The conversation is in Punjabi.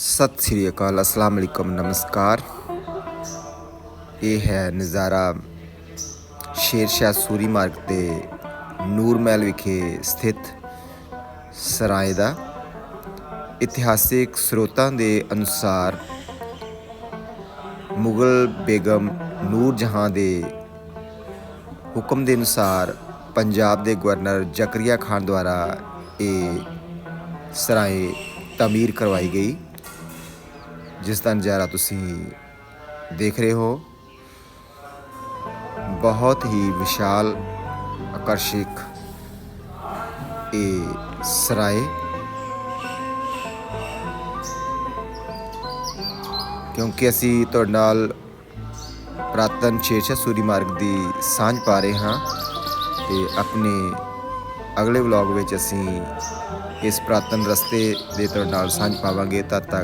ਸਤਿ ਸ੍ਰੀ ਅਕਾਲ, ਅਸਲਾਮ ਅਲੈਕਮ, ਨਮਸਕਾਰ। ਇਹ ਹੈ ਨਜ਼ਾਰਾ ਸ਼ੇਰ ਸ਼ਾਹ ਸੂਰੀ ਮਾਰਗ ਤੇ ਨੂਰ ਮਹਿਲ ਵਿਖੇ ਸਥਿਤ ਸਰਾਏ ਦਾ। ਇਤਿਹਾਸਿਕ ਸਰੋਤਾਂ ਦੇ ਅਨੁਸਾਰ ਮੁਗਲ ਬੇਗਮ ਨੂਰ ਜਹਾਂ ਦੇ ਹੁਕਮ ਦੇ ਅਨੁਸਾਰ ਪੰਜਾਬ ਦੇ ਗਵਰਨਰ ਜ਼ਕਰੀਆ ਖਾਨ ਦੁਆਰਾ ਇਹ ਸਰਾਏ ਤਾਮੀਰ ਕਰਵਾਈ ਗਈ। ਜਿਸ ਦਾ ਨਜ਼ਾਰਾ ਤੁਸੀਂ ਦੇਖ ਰਹੇ ਹੋ, ਬਹੁਤ ਹੀ ਵਿਸ਼ਾਲ, ਆਕਰਸ਼ਕ ਇਹ ਸਰਾਏ। ਕਿਉਂਕਿ ਅਸੀਂ ਤੁਹਾਡੇ ਨਾਲ ਪ੍ਰਾਤਨ ਸ਼ੇਰਸ਼ਾਹ ਸੂਰੀ ਮਾਰਗ ਦੀ ਸਾਂਝ ਪਾ ਰਹੇ ਹਾਂ ਤੇ ਆਪਣੇ ਅਗਲੇ ਵਲੌਗ ਵਿੱਚ ਅਸੀਂ ਇਸ ਪ੍ਰਾਤਨ ਰਸਤੇ ਦੇ ਤੁਹਾਡੇ ਨਾਲ ਸਾਂਝ ਪਾਵਾਂਗੇ। ਤਦ ਤੱਕ